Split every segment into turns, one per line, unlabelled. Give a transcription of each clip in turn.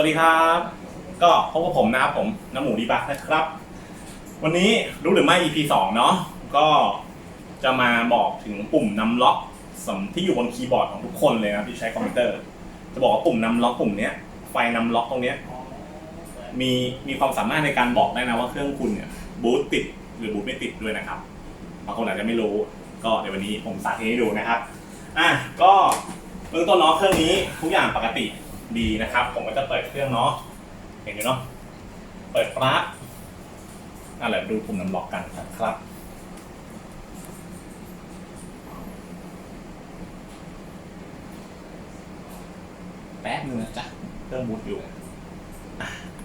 วัสดีครับ ก็พบกับผมนะครับผมน้ำหมูดีบักนะครับ วันนี้รู้หรือไม่ EP 2 เนาะก็จะมาบอกถึงปุ่มนำล็อกสำที่อยู่บนคีย์บอร์ดของทุกคนเลยนะที่ใช้คอมพิวเตอร์ จะบอกว่าปุ่มนำล็อกปุ่มเนี้ยไฟนำล็อกตรงเนี้ยมีมีความสามารถในการบอกได้นะว่าเครื่องคุณเนี่ยบูตติดหรือบูตไม่ติดด้วยนะครับบางคนอาจจะไม่รู้ ก็เดี๋ยววันนี้ผมสาธิตให้ดูนะครับอะก็เบื้องต้นเนาะเครื่องนี้ทุกอย่างปกติ ดีนะครับ ผมก็จะเปิดเครื่องเนาะเห็นอยู่เนาะเปิดปลั๊กอะเดี๋ยวดูปุ่มนำล็อกกันครับแป๊บนึงนะจ๊ะเครื่องบูตอยู่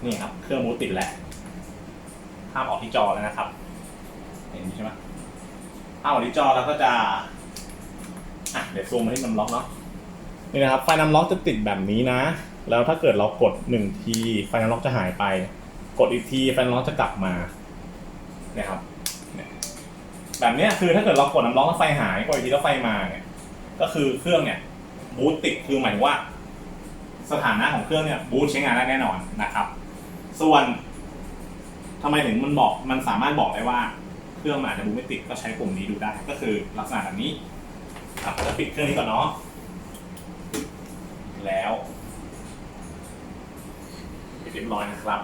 นี่ครับ เครื่องบูตติดแล้วภาพออกที่จอแล้วนะครับ เห็นใช่ไหมภาพออกที่จอแล้วก็จะอะเดี๋ยวซูมมาที่นำล็อกเนาะ นี่นะครับไฟน้ำล็อกจะติดแบบนี้นะ แล้วถ้าเกิดเรากดหนึ่งทีไฟน้ำล็อกจะหายไป กดอีกทีไฟน้ำล็อกจะกลับมานี่ยครับแบบนี้คือถ้าเกิดเรากดน้ำล็อกแล้วไฟหายกดอีกทีแล้วไฟมาเนี่ยก็คือเครื่องเนี่ยบูตติดคือหมายถึงว่า สถานะของเครื่องเนี่ยบูตใช้งานได้แน่นอนนะครับ ส่วนทำไมถึงมันบอกมันสามารถบอกได้ว่า เครื่องมันอาจจะบูตไม่ติดก็ใช้ปุ่มนี้ดูได้ ก็คือลักษณะแบบนี้ครับจะปิดเครื่องนี้ก่อนเนาะ แล้วปิดเรียบร้อยนะครับ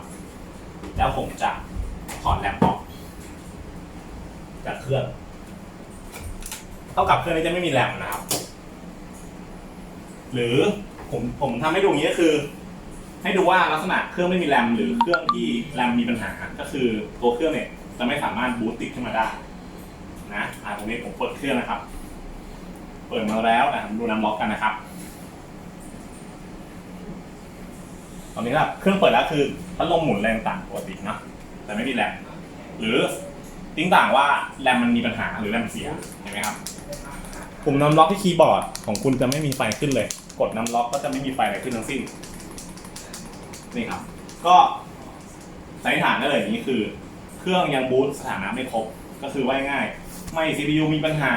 แล้วผมจะถอดแรมออกจากเครื่อง เท่ากับเครื่องนี้จะไม่มีแรมนะครับ หรือผมผมทำให้ดูอย่างนี้ก็คือ ให้ดูว่าลักษณะเครื่องไม่มีแรมหรือเครื่องที่แรมมีปัญหา ก็คือตัวเครื่องเนี่ยจะไม่สามารถบูตติดขึ้นมาได้นะอ่าตรงนี้ผมเปิดเครื่องนะครับ เปิดมาแล้วนะครับดูน้ำล็อกกันนะครับ ต อนนี้ครับเครื่องเปิดแล้วคือพัดลมหมุนแรงต่างปกติเนอะแต่ไม่มีแรมหรือติ้งต่างว่าแรมมันมีปัญหาหรือแรมเสียเห็นไหมครับปุ่มนำล็อกที่คีย์บอร์ดของคุณจะไม่มีไฟขึ้นเลย กดนำล็อกก็จะไม่มีไฟอะไรขึ้นทั้งสิ้นนี่ครับ ก็สันนิษฐานได้เลยอย่างนี้คือ เครื่องยังบูตสถานะไม่ครบก็คือว่าง่ายไม่ CPU มีปัญหา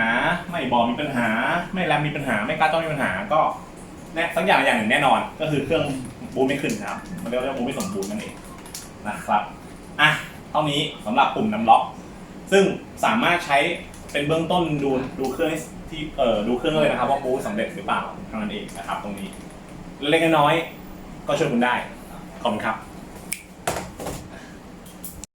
ไม่บอร์ดมีปัญหา ไม่แรมมีปัญหา ไม่การ์ดจอมีปัญหาก็ แน่สักอย่างอย่างหนึ่งแน่นอน ก็คือเครื่องบูมไม่ขึ้นนะครับ มันเรียกว่าบูมไม่สมบูรณ์นั่นเองนะครับอะเท่านี้สำหรับปุ่มนำล็อก ซึ่งสามารถใช้เป็นเบื้องต้นดูดูเครื่องที่เอ่อดูเครื่องเลยนะครับว่าบูมสำเร็จหรือเปล่าเท่านั้นเองนะครับตรงนี้เล็กน้อยก็ช่วยคุณได้ขอบคุณครับ